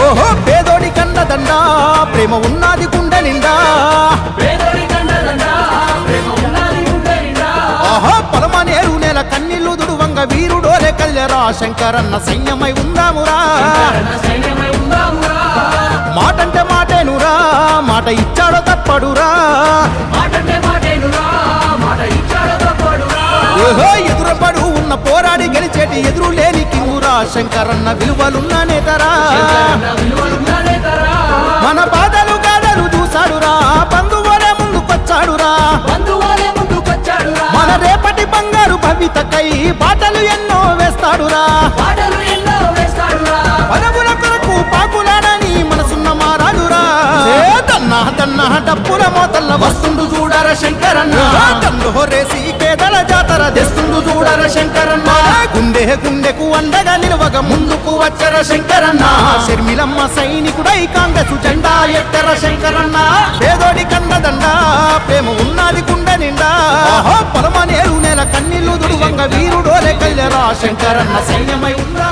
ఓహో పేదోడి కన్నదండ ప్రేమ ఉన్నది గుండె నిండా. పేదోడి కండదండా ప్రేమ ఉన్నది గుండె నిండా. ఆహా పొలమనేరు నేల కన్నీళ్ళు దుడువంగ వీరుడోలే కల్లెరా శంకరన్న సైన్యమై ఉందామురా. కన్న మాటంటే మాటేనురా మాట ఇచ్చాడో తప్పడురా మాటంటే మాటేనురా మాట ఇచ్చాడో తప్పడురా ఓహో ఎదురపడు ఉన్న పోరాడి గెలిచేటి ఎదురు లేని కింగురా. శంకరన్న విలువలున్న నేతరా. మన బాధలు గాథలు చూసాడురా బంధువులే ముందుకొచ్చాడురా. మన రేపటి బంగారు భవితకై బాటలు ఎన్నో వేస్తాడురా. పదవుల కొరకు పాకులాడని మనసున్న మారాడురా దన్నా దన్నా డప్పుల మోతల్ల వస్తుండు చూడర శంకరన్న. దండు హొరేసి పేదల జాతర తెస్తుండు గుండెకు అండగా నిలువగ ముందుకు వచ్చర శంకరన్న. శర్మిలమ్మ సైనికుడై కాంగ్రెస్ జెండా ఎత్తర శంకరన్న. పేదోడి కన్నదండ ప్రేమ ఉన్నది గుండె నిండా. పొలమనేరు నేల కన్నీళ్ళు దుడువంగ వీరుడోలే కల్లెరా శంకరన్న. సైన్యమై ఉందా